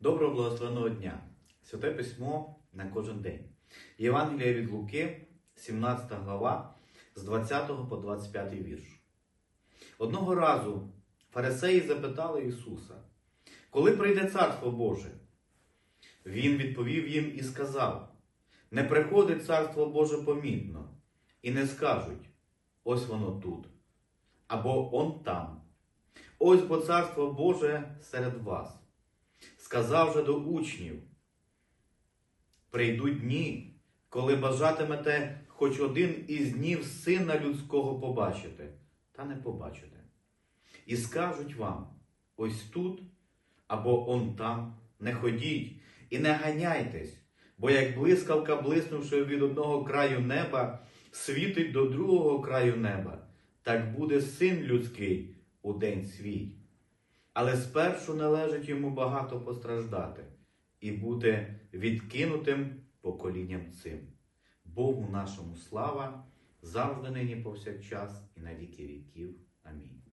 Доброго благословеного дня! Святе письмо на кожен день. Євангелія від Луки, 17 глава, з 20 по 25 вірш. Одного разу фарисеї запитали Ісуса, коли прийде Царство Боже? Він відповів їм і сказав: Не приходить Царство Боже помітно, і не скажуть, ось воно тут, або он там. Ось бо Царство Боже серед вас. Сказав же до учнів: прийдуть дні, коли бажатимете хоч один із днів Сина Людського побачити, та не побачите. І скажуть вам: ось тут або он там, не ходіть і не ганяйтесь, бо як блискавка, блиснувши від одного краю неба, світить до другого краю неба, так буде син людський у день свій. Але спершу належить йому багато постраждати і бути відкинутим поколінням цим. Богу нашому слава, завжди нині повсякчас і на віки віків. Амінь.